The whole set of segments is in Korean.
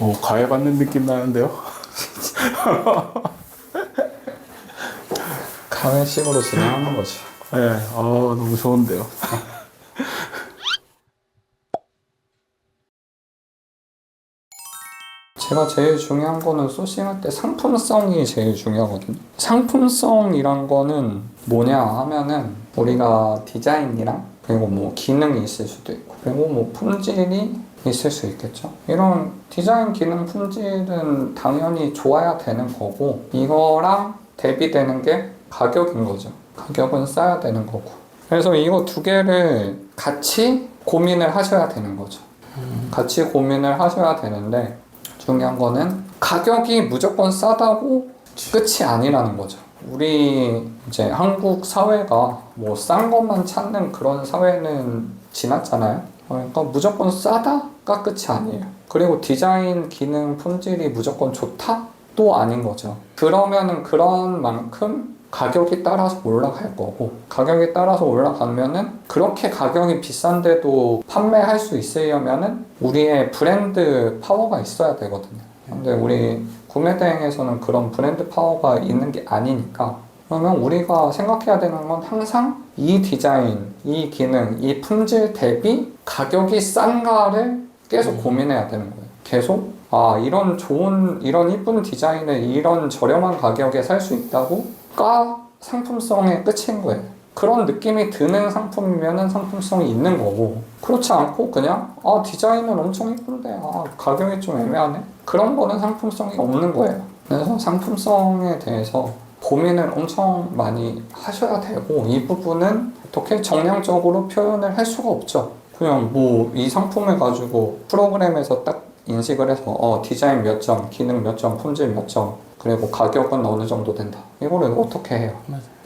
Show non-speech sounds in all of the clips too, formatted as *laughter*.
오, 과외받는 느낌 나는데요? *laughs* 가회식으로 진행하는 거지. 네, 아, 너무 좋은데요. *laughs* 제가 제일 중요한 거는 소싱할 때 상품성이 제일 중요하거든요. 상품성이란 거는 뭐냐 하면은 우리가 디자인이랑 그리고 뭐 기능이 있을 수도 있고 그리고 뭐 품질이 있을 수 있겠죠. 이런 디자인 기능 품질은 당연히 좋아야 되는 거고 이거랑 대비되는 게 가격인 거죠. 가격은 싸야 되는 거고. 그래서 이거 두 개를 같이 고민을 하셔야 되는 거죠. 같이 고민을 하셔야 되는데 중요한 거는 가격이 무조건 싸다고 끝이 아니라는 거죠. 우리 이제 한국 사회가 뭐 싼 것만 찾는 그런 사회는 지났잖아요. 그러니까 무조건 싸다가 끝이 아니에요. 그리고 디자인, 기능, 품질이 무조건 좋다? 또 아닌 거죠. 그러면은 그런 만큼 가격이 따라서 올라갈 거고 가격이 따라서 올라가면은 그렇게 가격이 비싼데도 판매할 수 있으려면은 우리의 브랜드 파워가 있어야 되거든요. 근데 우리 구매 대행에서는 그런 브랜드 파워가 있는 게 아니니까. 그러면 우리가 생각해야 되는 건 항상 이 디자인, 이 기능, 이 품질 대비 가격이 싼가를 계속 고민해야 되는 거예요. 계속? 아 이런 좋은 이런 이쁜 디자인을 이런 저렴한 가격에 살 수 있다고가 상품성의 끝인 거예요. 그런 느낌이 드는 상품이면은 상품성이 있는 거고. 그렇지 않고 그냥 아 디자인은 엄청 이쁜데 아 가격이 좀 애매하네 그런 거는 상품성이 없는 거예요. 그래서 상품성에 대해서 고민을 엄청 많이 하셔야 되고 이 부분은 어떻게 정량적으로 표현을 할 수가 없죠. 그냥 뭐 이 상품을 가지고 프로그램에서 딱 인식을 해서 어 디자인 몇 점, 기능 몇 점, 품질 몇 점, 그리고 가격은 어느 정도 된다. 이거를 어떻게 해요?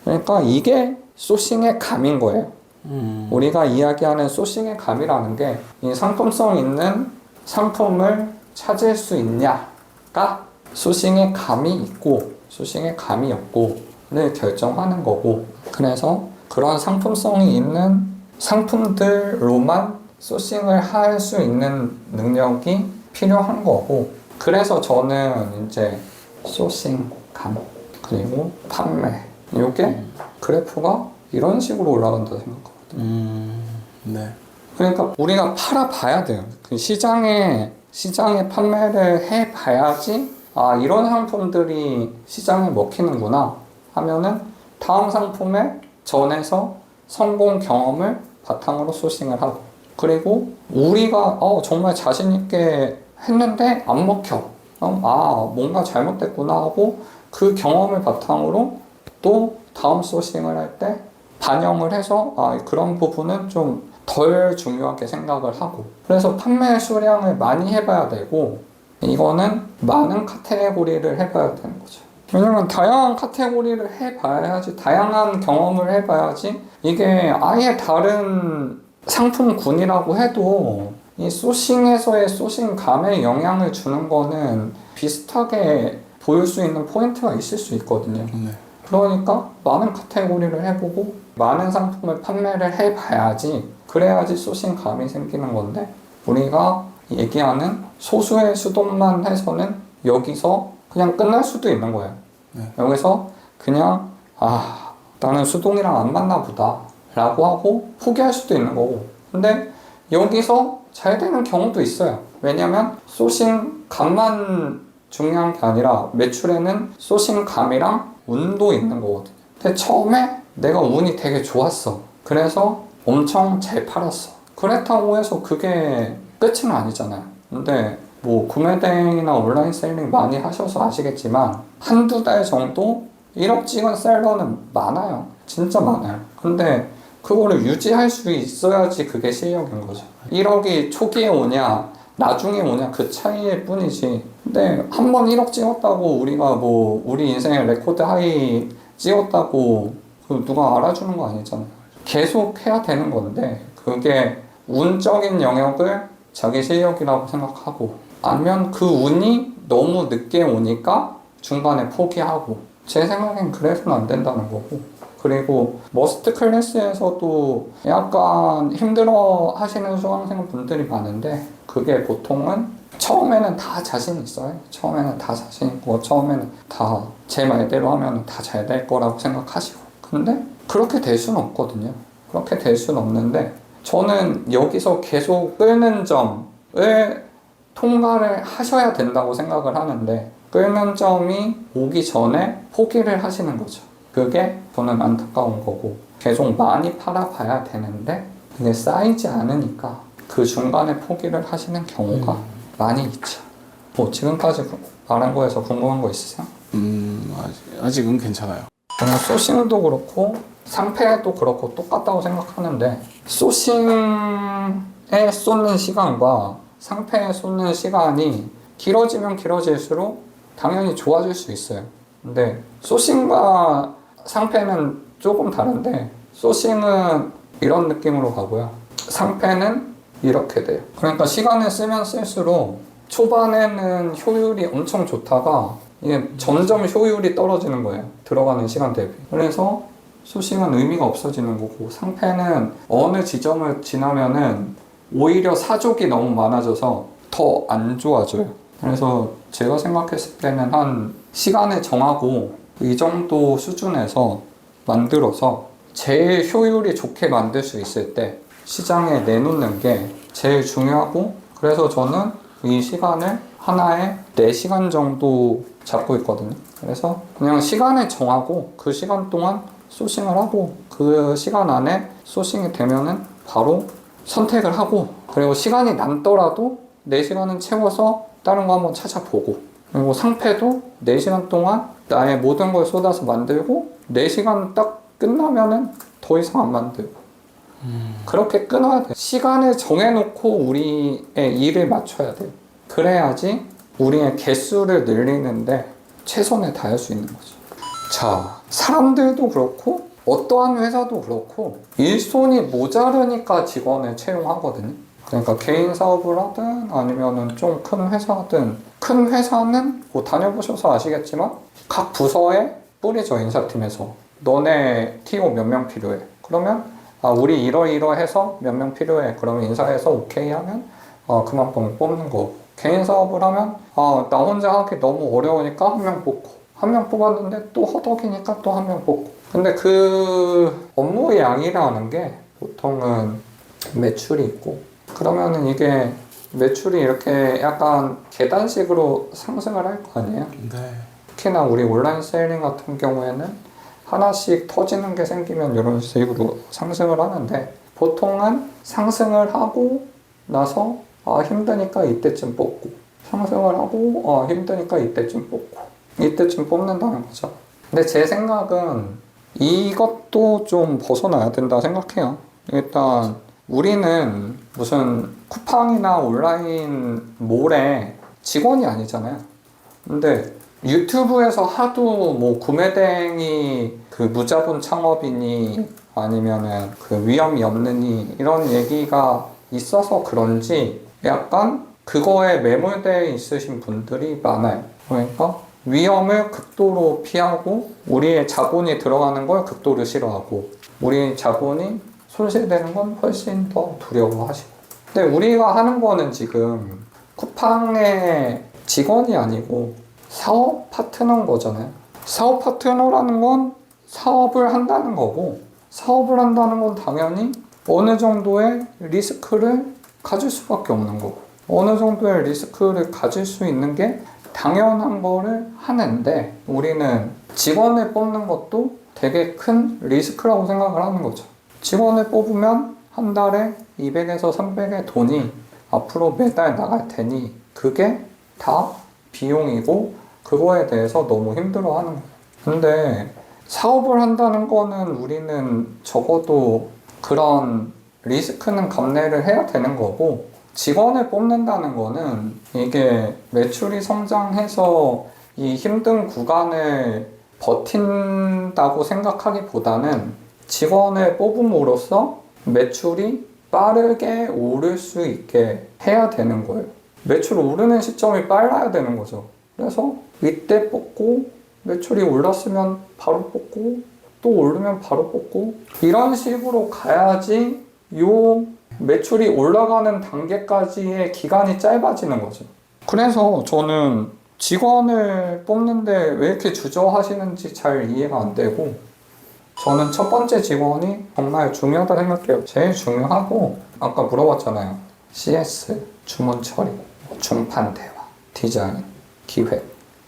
그러니까 이게 소싱의 감인 거예요. 음. 우리가 이야기하는 소싱의 감이라는 게 이 상품성 있는 상품을 찾을 수 있냐가 소싱의 감이 있고 소싱의 감이 없고를 결정하는 거고 그래서 그런 상품성이 있는 상품들로만 소싱을 할 수 있는 능력이 필요한 거고 그래서 저는 이제 소싱 감 그리고 판매 이게 그래프가 이런 식으로 올라간다 생각하거든요. 음, 네. 그러니까 우리가 팔아봐야 돼요. 그 시장에 시장에 판매를 해봐야지 아 이런 상품들이 시장에 먹히는구나 하면은 다음 상품에 전해서 성공 경험을 바탕으로 소싱을 하고 그리고 우리가 어 정말 자신 있게 했는데 안 먹혀. 어, 아 뭔가 잘못됐구나 하고 그 경험을 바탕으로 또 다음 소싱을 할 때 반영을 해서 아 그런 부분은 좀 덜 중요하게 생각을 하고 그래서 판매 수량을 많이 해봐야 되고 이거는 많은 카테고리를 해봐야 되는 거죠. 왜냐면 다양한 카테고리를 해봐야지 다양한 경험을 해봐야지 이게 아예 다른 상품군이라고 해도 이 소싱에서의 소싱감에 영향을 주는 거는 비슷하게 보일 수 있는 포인트가 있을 수 있거든요. 네. 그러니까 많은 카테고리를 해보고 많은 상품을 판매를 해봐야지 그래야지 소싱감이 생기는 건데 우리가 얘기하는 소수의 수동만 해서는 여기서 그냥 끝날 수도 있는 거예요. 네. 여기서 그냥 아 나는 수동이랑 안 맞나 보다 라고 하고 포기할 수도 있는 거고 근데 여기서 잘 되는 경우도 있어요. 왜냐면 소싱 감만 중요한 게 아니라 매출에는 소싱 감이랑 운도 있는 거거든요. 근데 처음에 내가 운이 되게 좋았어. 그래서 엄청 잘 팔았어. 그렇다고 해서 그게 끝은 아니잖아요. 근데 뭐 구매대행이나 온라인 셀링 많이 하셔서 아시겠지만 한두 달 정도 1억 찍은 셀러는 많아요. 진짜 많아요. 근데 그거를 유지할 수 있어야지 그게 실력인 거죠. 1억이 초기에 오냐, 나중에 오냐 그 차이일 뿐이지. 근데 한 번 1억 찍었다고 우리가 뭐 우리 인생의 레코드 하이 찍었다고 그 누가 알아주는 거 아니잖아요. 계속 해야 되는 건데 그게 운적인 영역을 자기 실력이라고 생각하고 아니면 그 운이 너무 늦게 오니까 중간에 포기하고 제 생각엔 그래서는 안 된다는 거고 그리고 머스트 클래스에서도 약간 힘들어 하시는 수강생 분들이 많은데 그게 보통은 처음에는 다 자신 있어요. 처음에는 다 자신 있고 처음에는 다 제 말대로 하면 다 잘 될 거라고 생각하시고 근데 그렇게 될 수는 없거든요. 그렇게 될 수는 없는데 저는 여기서 계속 끄는 점을 통과를 하셔야 된다고 생각을 하는데 끄는 점이 오기 전에 포기를 하시는 거죠. 그게 저는 안타까운 거고 계속 많이 팔아봐야 되는데 그게 쌓이지 않으니까 그 중간에 포기를 하시는 경우가 많이 있죠. 뭐 지금까지 말한 거에서 궁금한 거 있으세요? 음, 아직, 아직은 괜찮아요. 저는 소싱도 그렇고 상패도 그렇고 똑같다고 생각하는데 소싱에 쏟는 시간과 상패에 쏟는 시간이 길어지면 길어질수록 당연히 좋아질 수 있어요. 근데 소싱과 상패는 조금 다른데 소싱은 이런 느낌으로 가고요. 상패는 이렇게 돼요. 그러니까 시간을 쓰면 쓸수록 초반에는 효율이 엄청 좋다가 이게 점점 효율이 떨어지는 거예요. 들어가는 시간 대비. 그래서 소싱은 의미가 없어지는 거고 상패는 어느 지점을 지나면은 오히려 사족이 너무 많아져서 더 안 좋아져요. 그래서 제가 생각했을 때는 한 시간을 정하고 이 정도 수준에서 만들어서 제일 효율이 좋게 만들 수 있을 때 시장에 내놓는 게 제일 중요하고 그래서 저는 이 시간을 하나에 4시간 정도 잡고 있거든요. 그래서 그냥 시간을 정하고 그 시간 동안 소싱을 하고 그 시간 안에 소싱이 되면은 바로 선택을 하고 그리고 시간이 남더라도 4시간은 채워서 다른 거 한번 찾아보고 그리고 상패도 4시간 동안 나의 모든 걸 쏟아서 만들고 4시간 딱 끝나면은 더 이상 안 만들고 그렇게 끊어야 돼. 시간을 정해놓고 우리의 일을 맞춰야 돼. 그래야지 우리의 개수를 늘리는데 최선을 다할 수 있는 거죠. 자, 사람들도 그렇고 어떠한 회사도 그렇고 일손이 모자르니까 직원을 채용하거든요. 그러니까 개인 사업을 하든 아니면은 좀 큰 회사든 큰 회사는 뭐 다녀보셔서 아시겠지만 각 부서에 뿌리죠 인사팀에서 너네 TO 몇 명 필요해 그러면 아 우리 이러이러해서 몇 명 필요해 그러면 인사해서 오케이 하면 어 그만큼 뽑는 거고 개인 사업을 하면 아 나 혼자 하기 너무 어려우니까 한 명 뽑고 한 명 뽑았는데 또 허덕이니까 또 한 명 뽑고 근데 그 업무의 양이라는 게 보통은 매출이 있고 그러면은 이게 매출이 이렇게 약간 계단식으로 상승을 할 거 아니에요? 네. 특히나 우리 온라인 세일링 같은 경우에는 하나씩 터지는 게 생기면 이런 식으로 상승을 하는데 보통은 상승을 하고 나서 아 힘드니까 이때쯤 뽑고 상승을 하고 아 힘드니까 이때쯤 뽑고 이때쯤 뽑는다는 거죠. 근데 제 생각은 이것도 좀 벗어나야 된다 생각해요. 일단 우리는 무슨 쿠팡이나 온라인 몰에 직원이 아니잖아요. 근데 유튜브에서 하도 뭐 구매대행이 그 무자본 창업이니 아니면은 그 위험이 없느니 이런 얘기가 있어서 그런지 약간 그거에 매몰되어 있으신 분들이 많아요. 그러니까 위험을 극도로 피하고 우리의 자본이 들어가는 걸 극도로 싫어하고 우리 자본이 손실되는 건 훨씬 더 두려워하시고 근데 우리가 하는 거는 지금 쿠팡의 직원이 아니고 사업 파트너인 거잖아요. 사업 파트너라는 건 사업을 한다는 거고, 사업을 한다는 건 당연히 어느 정도의 리스크를 가질 수밖에 없는 거고, 어느 정도의 리스크를 가질 수 있는 게 당연한 거를 하는데, 우리는 직원을 뽑는 것도 되게 큰 리스크라고 생각을 하는 거죠. 직원을 뽑으면 한 달에 200에서 300의 돈이 앞으로 매달 나갈 테니, 그게 다 비용이고 그거에 대해서 너무 힘들어 하는 거예요. 근데 사업을 한다는 거는 우리는 적어도 그런 리스크는 감내를 해야 되는 거고 직원을 뽑는다는 거는 이게 매출이 성장해서 이 힘든 구간을 버틴다고 생각하기보다는 직원을 뽑음으로써 매출이 빠르게 오를 수 있게 해야 되는 거예요. 매출 오르는 시점이 빨라야 되는 거죠. 그래서 이때 뽑고 매출이 올랐으면 바로 뽑고 또 오르면 바로 뽑고 이런 식으로 가야지 요 매출이 올라가는 단계까지의 기간이 짧아지는 거죠. 그래서 저는 직원을 뽑는데 왜 이렇게 주저하시는지 잘 이해가 안 되고 저는 첫 번째 직원이 정말 중요하다 생각해요. 제일 중요하고 아까 물어봤잖아요. CS, 주문 처리, 중판 대화, 디자인, 기획,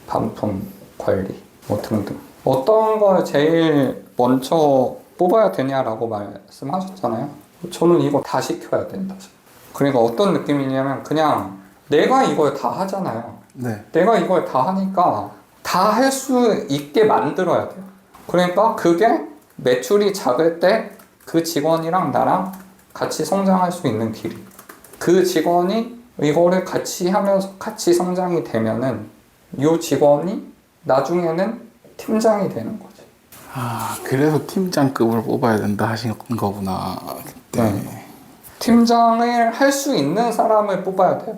반품 관리 뭐 등등. 어떤 걸 제일 먼저 뽑아야 되냐라고 말씀하셨잖아요. 저는 이거 다 시켜야 된다. 그러니까 어떤 느낌이냐면 그냥 내가 이걸 다 하잖아요. 네. 내가 이걸 다 하니까 다 할 수 있게 만들어야 돼요. 그러니까 그게 매출이 작을 때 그 직원이랑 나랑 같이 성장할 수 있는 길이. 그 직원이 이거를 같이 하면서 같이 성장이 되면은 이 직원이 나중에는 팀장이 되는 거지. 아 그래서 팀장급을 뽑아야 된다 하신 거구나. 그때. 네. 팀장을 할 수 있는 사람을 뽑아야 돼요.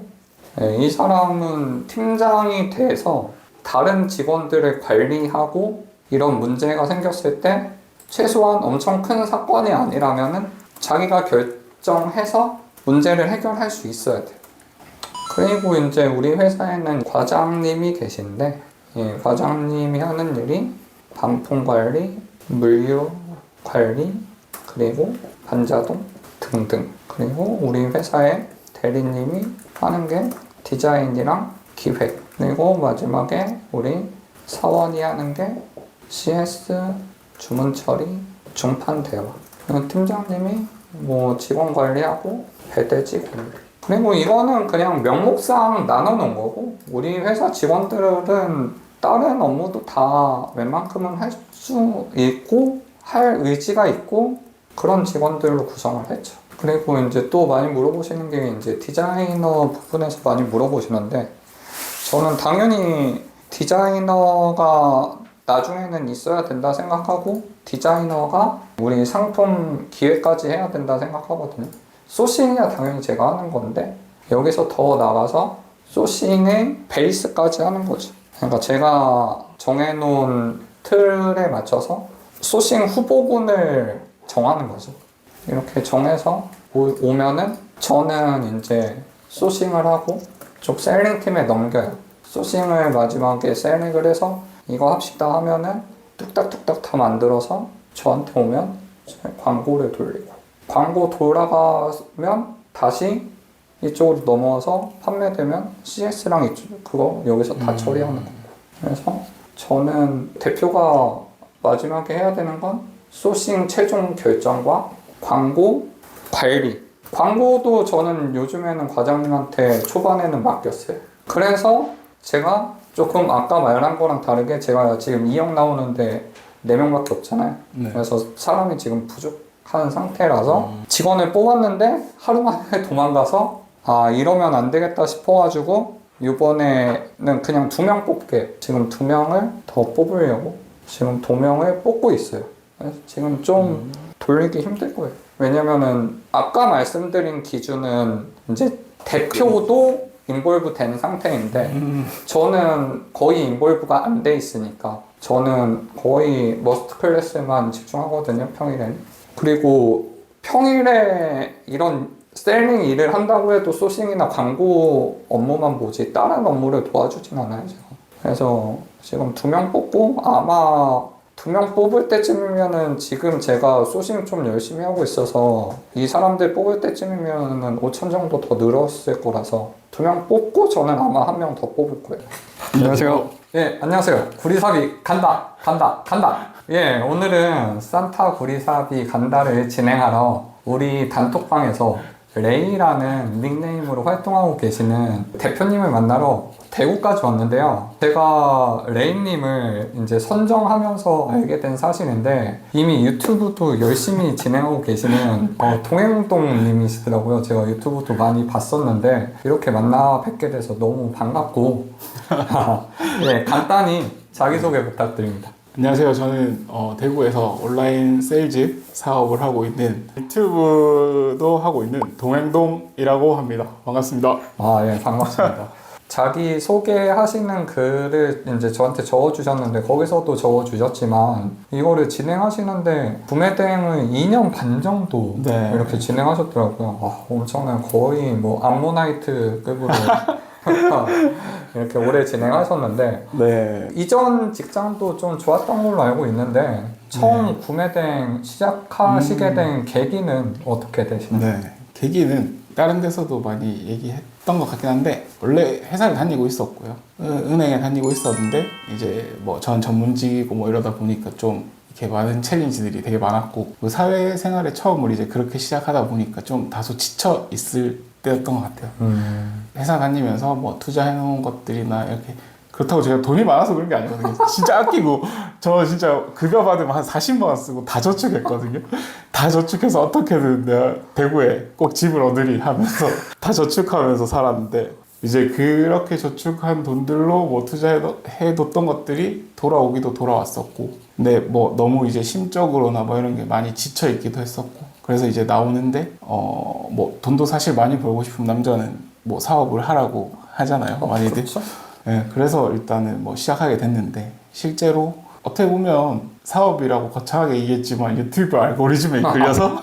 네, 이 사람은 팀장이 돼서 다른 직원들을 관리하고 이런 문제가 생겼을 때 최소한 엄청 큰 사건이 아니라면은 자기가 결정해서 문제를 해결할 수 있어야 돼요. 그리고 이제 우리 회사에는 과장님이 계신데 예, 과장님이 하는 일이 반품 관리, 물류 관리, 그리고 반자동 등등. 그리고 우리 회사의 대리님이 하는 게 디자인이랑 기획. 그리고 마지막에 우리 사원이 하는 게 CS, 주문 처리, 중판 대화. 팀장님이 뭐 직원 관리하고 배대지 관리. 그리고 이거는 그냥 명목상 나눠 놓은 거고 우리 회사 직원들은 다른 업무도 다 웬만큼은 할 수 있고 할 의지가 있고 그런 직원들로 구성을 했죠. 그리고 이제 또 많이 물어보시는 게 이제 디자이너 부분에서 많이 물어보시는데 저는 당연히 디자이너가 나중에는 있어야 된다 생각하고 디자이너가 우리 상품 기획까지 해야 된다 생각하거든요. 소싱이야 당연히 제가 하는 건데 여기서 더 나가서 소싱의 베이스까지 하는 거죠. 그러니까 제가 정해놓은 틀에 맞춰서 소싱 후보군을 정하는 거죠. 이렇게 정해서 오- 오면은 저는 이제 소싱을 하고 쪽 셀링 팀에 넘겨요. 소싱을 마지막에 셀링을 해서 이거 합시다 하면은 뚝딱뚝딱 다 만들어서 저한테 오면 광고를 돌리고 광고 돌아가면 다시 이쪽으로 넘어와서 판매되면 CS랑 이쪽 그거 여기서 다 처리하는 거고 그래서 저는 대표가 마지막에 해야 되는 건 소싱 최종 결정과 광고 관리 광고도 저는 요즘에는 과장님한테 초반에는 맡겼어요. 그래서 제가 조금 아까 말한 거랑 다르게 제가 지금 2형 나오는데 4명밖에 없잖아요. 네. 그래서 사람이 지금 부족한 상태라서 직원을 뽑았는데 하루 만에 *laughs* 도망가서 아 이러면 안 되겠다 싶어가지고 이번에는 그냥 두 명 뽑게. 지금 두 명을 더 뽑으려고 지금 두 명을 뽑고 있어요. 지금 좀 돌리기 힘들 거예요. 왜냐면은 아까 말씀드린 기준은 이제 대표도 인볼브 된 상태인데 음, 저는 거의 인볼브가 안 돼 있으니까 저는 거의 머스트 클래스만 집중하거든요 평일에는 그리고 평일에 이런 셀링 일을 한다고 해도 소싱이나 광고 업무만 보지 다른 업무를 도와주진 않아요 제가 그래서 지금 두 명 뽑고 아마 두 명 뽑을 때쯤이면은 지금 제가 소싱 좀 열심히 하고 있어서 이 사람들 뽑을 때쯤이면은 5천 정도 더 늘었을 거라서 두 명 뽑고 저는 아마 한 명 더 뽑을 거예요. 안녕하세요. 예, 안녕하세요. 구리사비 간다, 간다, 간다. 예, 오늘은 산타 구리사비 간다를 진행하러 우리 단톡방에서 레이라는 닉네임으로 활동하고 계시는 대표님을 만나러 대구까지 왔는데요. 제가 레이님을 이제 선정하면서 알게 된 사실인데 이미 유튜브도 열심히 진행하고 계시는 어, 동행동님이시더라고요. 제가 유튜브도 많이 봤었는데 이렇게 만나 뵙게 돼서 너무 반갑고 *laughs* 예, 간단히 자기소개 부탁드립니다. 안녕하세요. 저는 어, 대구에서 온라인 세일즈 사업을 하고 있는 유튜브도 하고 있는 동행동이라고 합니다. 반갑습니다. 아, 예, 반갑습니다. *laughs* 자기 소개하시는 글을 이제 저한테 적어주셨는데 거기서도 적어주셨지만 이거를 진행하시는데 구매 대행을 2년 반 정도 네. 이렇게 진행하셨더라고요. 아, 엄청난 거의 뭐 암모나이트 급으로 *laughs* 이렇게 오래 진행하셨는데 네. 이전 직장도 좀 좋았던 걸로 알고 있는데 처음 네. 구매 대 시작하시게 음. 된 계기는 어떻게 되시나요? 네. 계기는 다른 데서도 많이 얘기했던 것 같긴 한데 원래 회사를 다니고 있었고요. 은- 은행에 다니고 있었는데 이제 뭐 전 전문직이고 뭐 이러다 보니까 좀 이렇게 많은 챌린지들이 되게 많았고 그 사회생활에 처음으로 이제 그렇게 시작하다 보니까 좀 다소 지쳐 있을 때였던 것 같아요. 음. 회사 다니면서 뭐 투자해 놓은 것들이나 이렇게 그렇다고 제가 돈이 많아서 그런 게 아니거든요. 진짜 아끼고 *laughs* 저 진짜 급여 받으면 한 40만 원 쓰고 다 저축했거든요. 다 저축해서 어떻게든 내가 대구에 꼭 집을 얻으리 하면서 *laughs* 다 저축하면서 살았는데 이제 그렇게 저축한 돈들로 뭐 투자해뒀던 것들이 돌아오기도 돌아왔었고 근데 뭐 너무 이제 심적으로나 뭐 이런 게 많이 지쳐 있기도 했었고 그래서 이제 나오는데 어 뭐 돈도 사실 많이 벌고 싶으면 남자는 뭐 사업을 하라고 하잖아요 많이들 그렇죠? 네, 그래서 일단은 뭐 시작하게 됐는데 실제로 어떻게 보면 사업이라고 거창하게 얘기했지만 유튜브 알고리즘에 이끌려서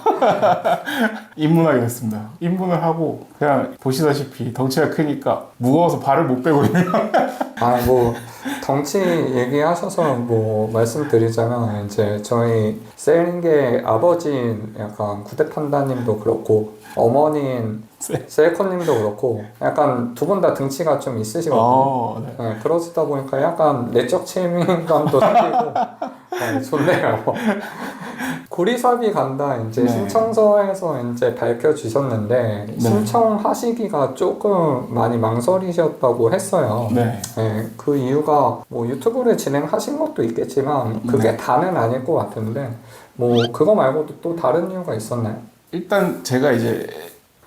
*laughs* 입문하게 됐습니다. 입문을 하고 그냥 보시다시피 덩치가 크니까 무거워서 발을 못 빼고 있는 *laughs* 아, 뭐, 덩치 얘기하셔서 뭐, 말씀드리자면, 이제 저희 셀링의 아버지인 약간 구대 판다님도 그렇고, 어머니인 셀- 셀코님도 그렇고, 약간 두 분 다 등치가 좀 있으시거든요. 어, 네. 네, 그러시다 보니까 약간 내적 친밀감도 생기고, *laughs* 네, 좋네요. *laughs* 구리삽이 간다 이제 네. 신청서에서 이제 밝혀주셨는데 네. 신청하시기가 조금 많이 망설이셨다고 했어요. 네. 네, 그 이유가 뭐 유튜브를 진행하신 것도 있겠지만 그게 네. 다는 아닐 것 같은데 뭐 그거 말고도 또 다른 이유가 있었나요? 일단 제가 이제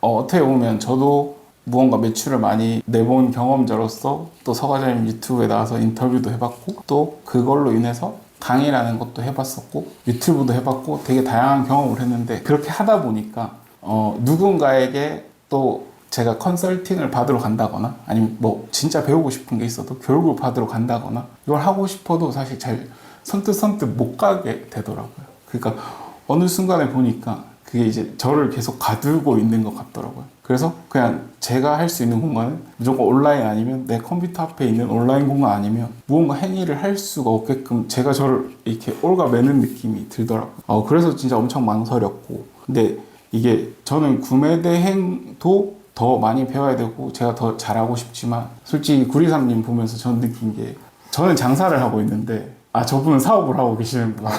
어, 어떻게 보면 저도 무언가 매출을 많이 내본 경험자로서 또 서과장님 유튜브에 나와서 인터뷰도 해봤고 또 그걸로 인해서 강의라는 것도 해봤었고 유튜브도 해봤고 되게 다양한 경험을 했는데 그렇게 하다 보니까 어, 누군가에게 또 제가 컨설팅을 받으러 간다거나 아니면 뭐 진짜 배우고 싶은 게 있어도 교육을 받으러 간다거나 이걸 하고 싶어도 사실 잘 선뜻 선뜻 못 가게 되더라고요. 그러니까 어느 순간에 보니까 그게 이제 저를 계속 가두고 있는 것 같더라고요. 그래서 그냥 제가 할 수 있는 공간은 무조건 온라인 아니면 내 컴퓨터 앞에 있는 온라인 공간 아니면 무언가 행위를 할 수가 없게끔 제가 저를 이렇게 올가매는 느낌이 들더라고요. 어, 그래서 진짜 엄청 망설였고. 근데 이게 저는 구매 대행도 더 많이 배워야 되고 제가 더 잘하고 싶지만 솔직히 구리삼님 보면서 전 느낀 게 저는 장사를 하고 있는데 아 저분은 사업을 하고 계시는구나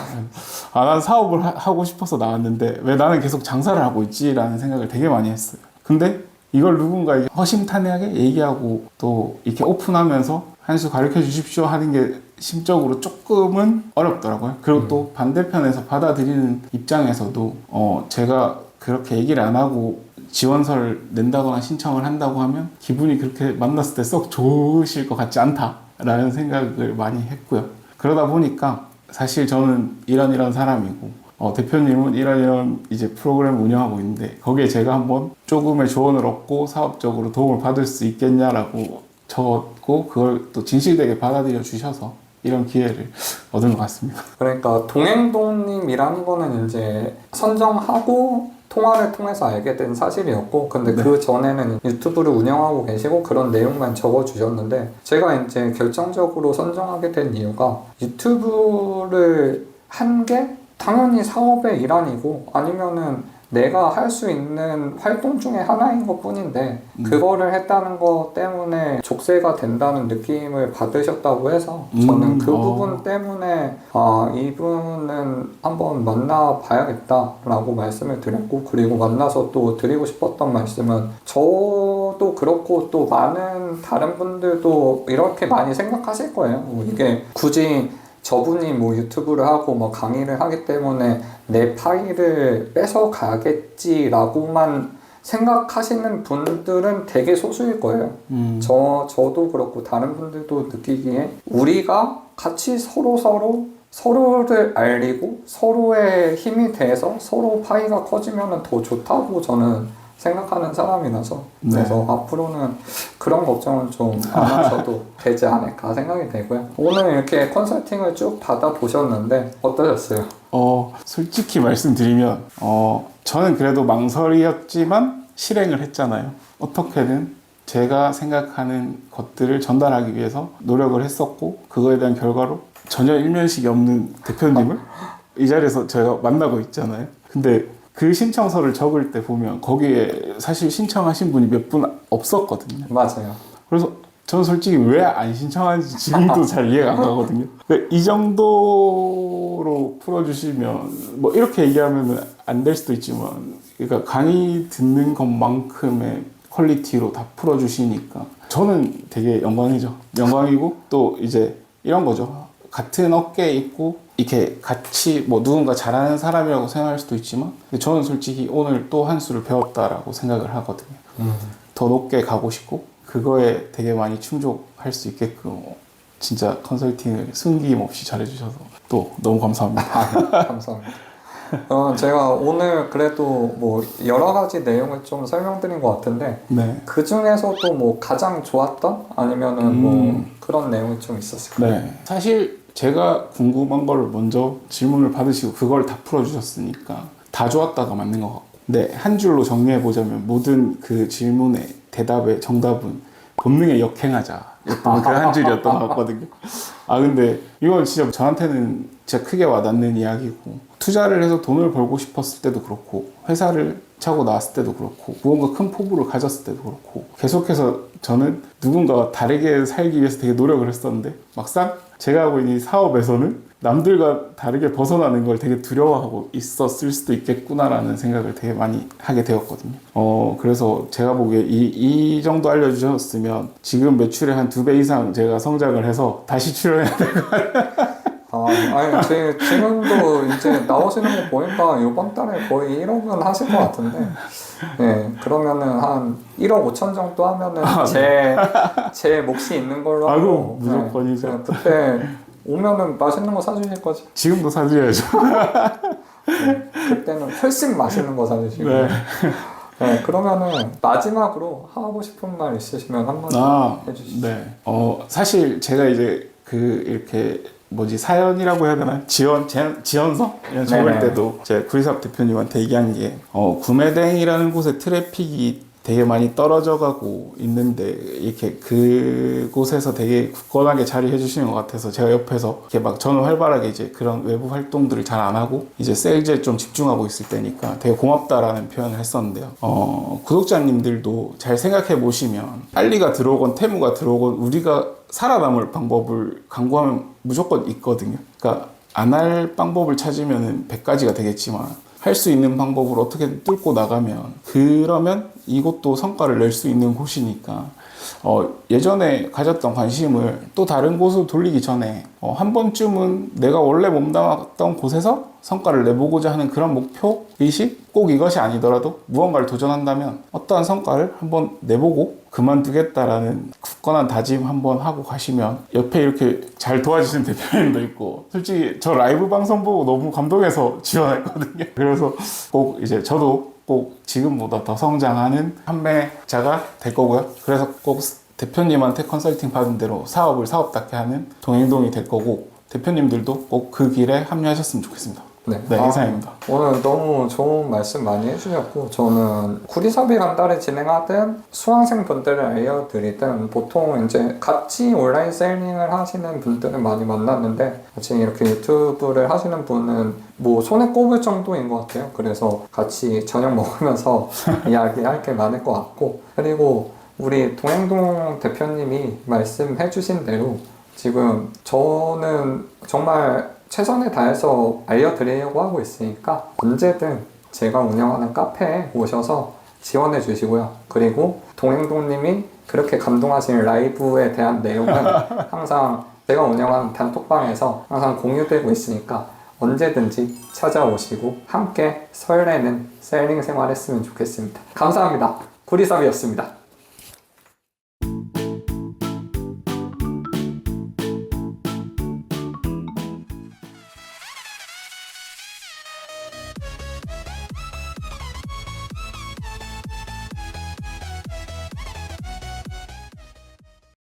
아난 사업을 하, 하고 싶어서 나왔는데 왜 나는 계속 장사를 하고 있지라는 생각을 되게 많이 했어요 근데 이걸 누군가에게 허심탄회하게 얘기하고 또 이렇게 오픈하면서 한수 가르쳐 주십시오 하는 게 심적으로 조금은 어렵더라고요. 그리고 또 반대편에서 받아들이는 입장에서도 어 제가 그렇게 얘기를 안 하고 지원서를 낸다거나 신청을 한다고 하면 기분이 그렇게 만났을 때 썩 좋으실 것 같지 않다라는 생각을 많이 했고요. 그러다 보니까 사실 저는 이런 이런 사람이고 어, 대표님은 이런 이제 프로그램을 운영하고 있는데 거기에 제가 한번 조금의 조언을 얻고 사업적으로 도움을 받을 수 있겠냐라고 적었고 그걸 또 진실되게 받아들여 주셔서 이런 기회를 얻은 것 같습니다. 그러니까 동행동님이라는 거는 이제 선정하고 통화를 통해서 알게 된 사실이었고 근데 네. 그 전에는 유튜브를 운영하고 계시고 그런 내용만 적어주셨는데 제가 이제 결정적으로 선정하게 된 이유가 유튜브를 한 게 당연히 사업의 일환이고 아니면은 내가 할 수 있는 활동 중에 하나인 것 뿐인데 음. 그거를 했다는 것 때문에 족쇄가 된다는 느낌을 받으셨다고 해서 음, 저는 그 어. 부분 때문에 아 이분은 한번 만나봐야겠다라고 말씀을 드렸고 그리고 만나서 또 드리고 싶었던 말씀은 저도 그렇고 또 많은 다른 분들도 이렇게 많이 생각하실 거예요. 뭐 이게 굳이 저분이 뭐 유튜브를 하고 뭐 강의를 하기 때문에 내 파일을 뺏어 가겠지라고만 생각하시는 분들은 되게 소수일 거예요. 음, 저 저도 그렇고 다른 분들도 느끼기에 우리가 같이 서로 서로 서로를 알리고 서로의 힘이 돼서 서로 파이가 커지면 더 좋다고 저는 생각하는 사람이라서 네. 그래서 앞으로는 그런 걱정은 좀안 *laughs* 하셔도 되지 않을까 생각이 되고요. 오늘 이렇게 컨설팅을 쭉 받아 보셨는데 어떠셨어요? 어 솔직히 말씀드리면 어 저는 그래도 망설이었지만 실행을 했잖아요. 어떻게든 제가 생각하는 것들을 전달하기 위해서 노력을 했었고 그거에 대한 결과로 전혀 일면식이 없는 대표님을 *laughs* 이 자리에서 제가 만나고 있잖아요. 근데 그 신청서를 적을 때 보면 거기에 사실 신청하신 분이 몇 분 없었거든요. 맞아요. 그래서 저는 솔직히 왜 안 신청하는지 지금도 잘 이해가 안 가거든요. 이 정도로 풀어주시면 뭐 이렇게 얘기하면 안 될 수도 있지만 그러니까 강의 듣는 것만큼의 퀄리티로 다 풀어주시니까 저는 되게 영광이죠. 영광이고 또 이제 이런 거죠. 같은 어깨에 있고 이렇게 같이 뭐 누군가 잘하는 사람이라고 생각할 수도 있지만 근데 저는 솔직히 오늘 또 한 수를 배웠다라고 생각을 하거든요. 더 높게 가고 싶고 그거에 되게 많이 충족할 수 있게끔 진짜 컨설팅을 숨김 없이 잘해주셔서 또 너무 감사합니다. 감사합니다. 어, 제가 오늘 그래도 뭐 여러 가지 내용을 좀 설명드린 것 같은데 네. 그 중에서도 뭐 가장 좋았던 아니면은 음. 뭐 그런 내용이 좀 있었을까요? 네. 사실 제가 궁금한 거를 먼저 질문을 받으시고 그걸 다 풀어주셨으니까 다 좋았다가 맞는 것 같고. 네. 한 줄로 정리해 보자면 모든 그 질문의 대답의 정답은 본능에 역행하자. 였던 그한 줄이었던 것 같거든요. 아, 근데 이건 진짜 저한테는 진짜 크게 와닿는 이야기고 투자를 해서 돈을 벌고 싶었을 때도 그렇고 회사를 차고 나왔을 때도 그렇고 무언가 큰 포부를 가졌을 때도 그렇고 계속해서 저는 누군가가 다르게 살기 위해서 되게 노력을 했었는데 막상 제가 하고 있는 이 사업에서는 남들과 다르게 벗어나는 걸 되게 두려워하고 있었을 수도 있겠구나라는 생각을 되게 많이 하게 되었거든요. 어, 그래서 제가 보기에 이, 이 정도 알려주셨으면 지금 매출의 한 두 배 이상 제가 성장을 해서 다시 출연해야 될 아, 아니 제, 지금도 이제 나오시는 거 보니까 이번 달에 거의 1억은 하실 것 같은데 네 그러면은 한 1억 5천 정도 하면은 제, 제 몫이 있는 걸로 아, 아이고, 하고 무조건이죠. 네, 그때 오면은 맛있는 거 사주실 거지 지금도 사드려야죠. 그때는 훨씬 맛있는 거 사주시고 네. 네. 그러면은 마지막으로 하고 싶은 말 있으시면 한마디 아, 해주시죠 네. 어, 사실 제가 이제 그 이렇게 뭐지 사연이라고 해야 되나 지원 제, 지원서 이런 적을 네네. 때도 제 구리삽 대표님한테 얘기한 게 어, 구매대행이라는 곳에 트래픽이 되게 많이 떨어져 가고 있는데 이렇게 그곳에서 되게 굳건하게 자리해 주시는 것 같아서 제가 옆에서 이렇게 막 저는 활발하게 이제 그런 외부 활동들을 잘 안 하고 이제 세일즈에 좀 집중하고 있을 때니까 되게 고맙다라는 표현을 했었는데요. 어, 구독자님들도 잘 생각해 보시면 빨리가 들어오건 테무가 들어오건 우리가 살아남을 방법을 강구하면 무조건 있거든요. 그러니까 안 할 방법을 찾으면 100가지가 되겠지만 할 수 있는 방법을 어떻게 뚫고 나가면 그러면 이곳도 성과를 낼 수 있는 곳이니까 어, 예전에 가졌던 관심을 또 다른 곳으로 돌리기 전에 어, 한 번쯤은 내가 원래 몸담았던 곳에서 성과를 내보고자 하는 그런 목표 의식 꼭 이것이 아니더라도 무언가를 도전한다면 어떠한 성과를 한번 내보고 그만두겠다라는 굳건한 다짐 한번 하고 가시면 옆에 이렇게 잘 도와주시는 대표님도 있고 솔직히 저 라이브 방송 보고 너무 감동해서 *laughs* 지원했거든요. 그래서 꼭 이제 저도 꼭 지금보다 더 성장하는 판매자가 될 거고요. 그래서 꼭 대표님한테 컨설팅 받은 대로 사업을 사업답게 하는 동행동이 될 거고 대표님들도 꼭 그 길에 합류하셨으면 좋겠습니다. 네, 네, 아, 이상입니다. 오늘 너무 좋은 말씀 많이 해주셨고 저는 구리섭이 한 달에 진행하든 수강생 분들을 알려드리든 보통 이제 같이 온라인 세일링을 하시는 분들은 많이 만났는데 같이 이렇게 유튜브를 하시는 분은 뭐 손에 꼽을 정도인 것 같아요. 그래서 같이 저녁 먹으면서 *laughs* 이야기할 게 많을 것 같고 그리고 우리 동행동 대표님이 말씀해 주신 대로 지금 저는 정말 최선을 다해서 알려드리려고 하고 있으니까 언제든 제가 운영하는 카페에 오셔서 지원해 주시고요. 그리고 동행동님이 그렇게 감동하신 라이브에 대한 내용은 *laughs* 항상 제가 운영하는 단톡방에서 항상 공유되고 있으니까 언제든지 찾아오시고 함께 설레는 셀링 생활 했으면 좋겠습니다. 감사합니다. 구리섭이었습니다.